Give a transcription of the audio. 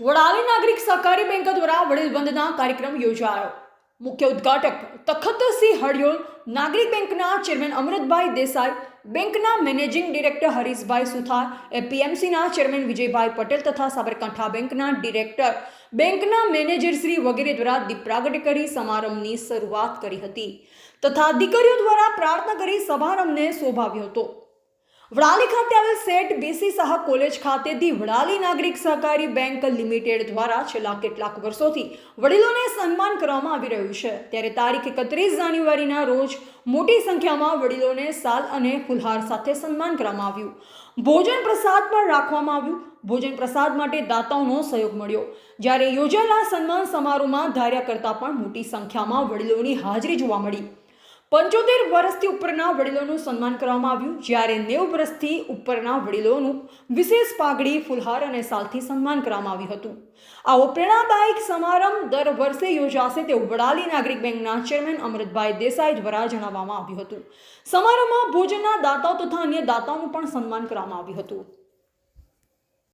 વડાલી નાગરિક સહકારી બેંક દ્વારા વડીલ વંદના કાર્યક્રમ યોજાયો. મુખ્ય ઉદ્ઘાટક તખતસિંહ હડિયોલ નાગરિક બેંકના ચેરમેન અમૃતભાઈ દેસાઈ, બેંકના મેનેજિંગ ડિરેક્ટર હરીશભાઈ સુથાર, એપીએમસીના ચેરમેન વિજયભાઈ પટેલ તથા સાબરકાંઠા બેંકના ડિરેક્ટર, બેંકના મેનેજરશ્રી વગેરે દ્વારા દીપ પ્રાગટ્ય કરી સમારંભની શરૂઆત કરી હતી તથા દીકરીઓ દ્વારા પ્રાર્થના કરી સમારંભને શોભાવ્યો હતો. વડાલી ખાતે આવેલ સેટ બીસી શાહ કોલેજ ખાતેથી વડાલી નાગરિક સહકારી બેંક લિમિટેડ દ્વારા છેલ્લા કેટલાક વર્ષોથી વડીલોને સન્માન કરવામાં આવી રહ્યું છે. ત્યારે તારીખ એકત્રીસ જાન્યુઆરીના રોજ મોટી સંખ્યામાં વડીલોને સાલ અને ફુલહાર સાથે સન્માન કરવામાં આવ્યું. ભોજન પ્રસાદ પણ રાખવામાં આવ્યું. ભોજન પ્રસાદ માટે દાતાઓનો સહયોગ મળ્યો. જ્યારે યોજાયેલા સન્માન સમારોહમાં ધાર્યા કરતાં પણ મોટી સંખ્યામાં વડીલોની હાજરી જોવા મળી. પંચોતેર વર્ષથી ઉપરના વડીલોનું સન્માન કરવામાં આવ્યું. જ્યારે નેવ વર્ષથી ઉપરના વડીલોનું વિશેષ પાઘડી, ફુલહાર અને સાલથી સન્માન કરવામાં આવ્યું હતું. આવો પ્રેરણાદાયક સમારંભ દર વર્ષે યોજાશે તેવું વડાલી નાગરિક બેંકના ચેરમેન અમૃતભાઈ દેસાઈ દ્વારા જણાવવામાં આવ્યું હતું. સમારંભમાં ભોજનના દાતાઓ તથા અન્ય દાતાઓનું પણ સન્માન કરવામાં આવ્યું હતું.